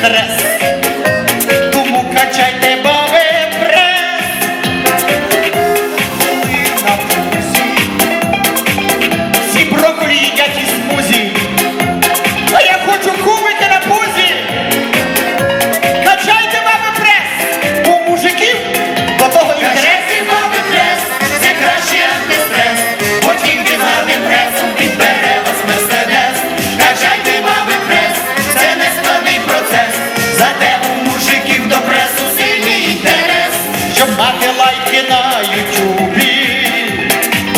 kres щоб мати лайки на ютюбі,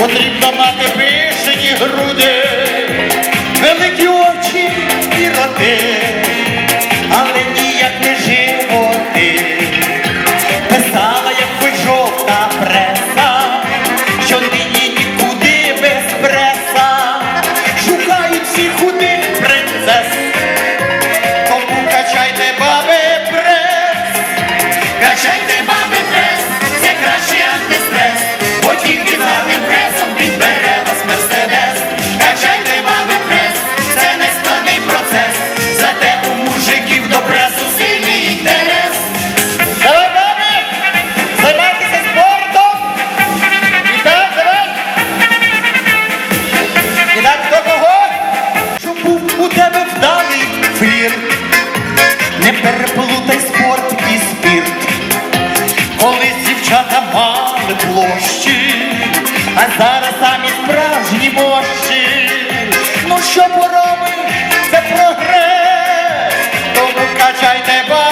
потрібно мати вишені груди, великі очі і роти, але ніяк не животи, писала, як би жовта преса, що нині нікуди без преса, шукають всіх. Флірт. Не переплутай спорт і спірт. Колись дівчата мали площі, а зараз самі справжні мощі. Ну що поробиш, це прогрес, тому качайте баби